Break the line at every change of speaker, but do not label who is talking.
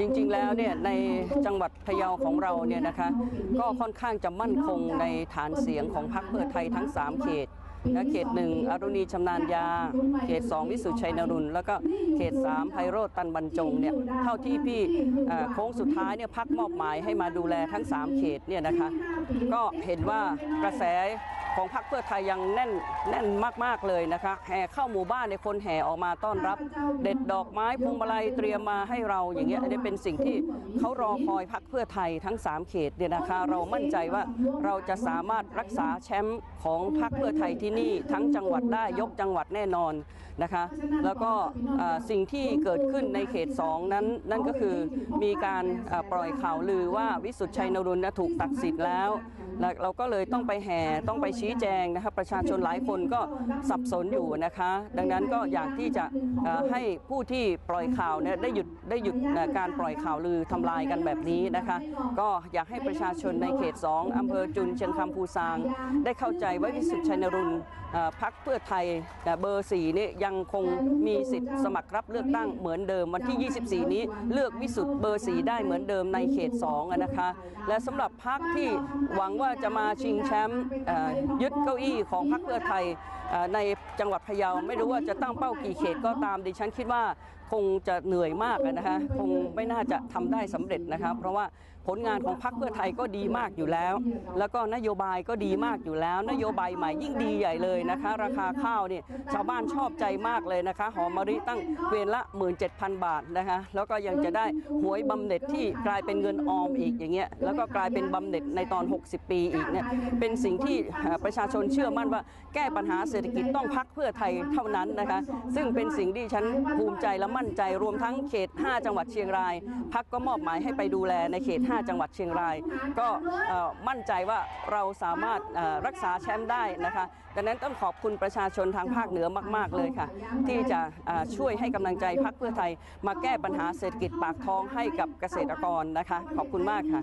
จริงๆ แล้วเนี่ยในจังหวัดพะเยาของเราเนี่ยนะคะก็ค่อนข้างจะมั่นคงในฐานเสียงของพรรคเพื่อไทยทั้ง 3 เขตนะเขตหนึ่งอรุณีชำนาญยา เขต 2 วิสุทธิชัยนรุนแล้วก็เขต 3 ไพโรจน์ตันบรรจงเนี่ยเท่าที่พี่โค้งสุดท้ายเนี่ยพักมอบหมายให้มาดูแลทั้ง 3 เขตเนี่ยนะคะก็เห็นว่ากระแส ของพรรคเพื่อไทยยังแน่นแน่นมาก ๆ เลยนะคะ แห่เข้าหมู่บ้านในคนแห่ออกมาต้อนรับ เด็ดดอกไม้พวงมาลัยเตรียมมาให้เราอย่างเงี้ยอันนี้เป็นสิ่งที่เขารอคอยพักเพื่อไทยทั้ง 3 เขตเนี่ยนะคะเรามั่นใจว่าเราจะสามารถรักษาแชมป์ของพักเพื่อไทยที่นี่ทั้งจังหวัดได้ยกจังหวัดแน่นอนนะคะ แล้วก็สิ่งที่เกิดขึ้นในเขต 2 นั้นนั่นก็คือมีการปล่อยข่าวลือว่าวิสุทธิชัยนรุนถูกตัดสิทธิ์แล้วแล้ว เราก็เลยต้องไปแห่ต้องไปชี้ี้แจงนะครับประชาชนหลายคนก็สับสนอยู่นะคะ ดังนั้นก็อยากที่จะให้ผู้ที่ปล่อยข่าวเนี่ยได้หยุดได้หยุดการปล่อยข่าวลือทำลายกันแบบนี้นะคะ ก็อยากให้ประชาชนในเขต 2อำเภอจุนเชียงคำภูซาง ได้เข้าใจว่าวิสุทธิชัยนรุนพักเพื่อไทยเบอร์4นี่ยังคงมีสิทธิ์สมัครรับเลือกตั้งเหมือนเดิมวันที่ 24 นี้เลือกวิสุทธิ์เบอร์4ได้เหมือนเดิมในเขต2อะนะคะ และสำหรับพักที่หวังว่าจะมาชิงแชมป์ยึดเก้าอี้ของพรรคเพื่อไทยในจังหวัดพะเยาไม่รู้ว่าจะตั้งเป้ากี่เขตก็ตามดิฉันคิดว่า งจะเหนื่อยมากนะคะคงไม่น่าจะทำได้สำเร็จนะคะเพราะว่าผลงานของพรรคเพื่อไทยก็ดีมากอยู่แล้ว แล้วก็นโยบายก็ดีมากอยู่แล้ว นโยบายใหม่ยิ่งดีใหญ่เลยนะคะ ราคาข้าวเนี่ยชาวบ้านชอบใจมากเลยนะคะหอมมะลิตั้งเวียนละ 17,000 บาทนะคะแล้วก็ยังจะได้หวยบำเหน็จที่กลายเป็นเงินออมอีกอย่างเงี้ยแล้วก็กลายเป็นบำเหน็จในตอน 60 ปีอีกเนี่ยเป็นสิ่งที่ประชาชนเชื่อมั่นว่าแก้ปัญหาเศรษฐกิจต้องพักเพื่อไทยเท่านั้นนะคะซึ่งเป็นสิ่งที่ฉันภูมิใจและมั่น่นใจรวมทั้งเขต 5 จังหวัดเชียงราย พักก็มอบหมายให้ไปดูแลในเขต 5 จังหวัดเชียงราย ก็มั่นใจว่าเราสามารถรักษาแชมป์ได้นะคะดังนั้นต้องขอบคุณประชาชนทางภาคเหนือมาก ๆ เลยค่ะ ที่จะช่วยให้กำลังใจพักเพื่อไทย มาแก้ปัญหาเศรษฐกิจปากท้องให้กับเกษตรกรนะคะ ขอบคุณมากค่ะ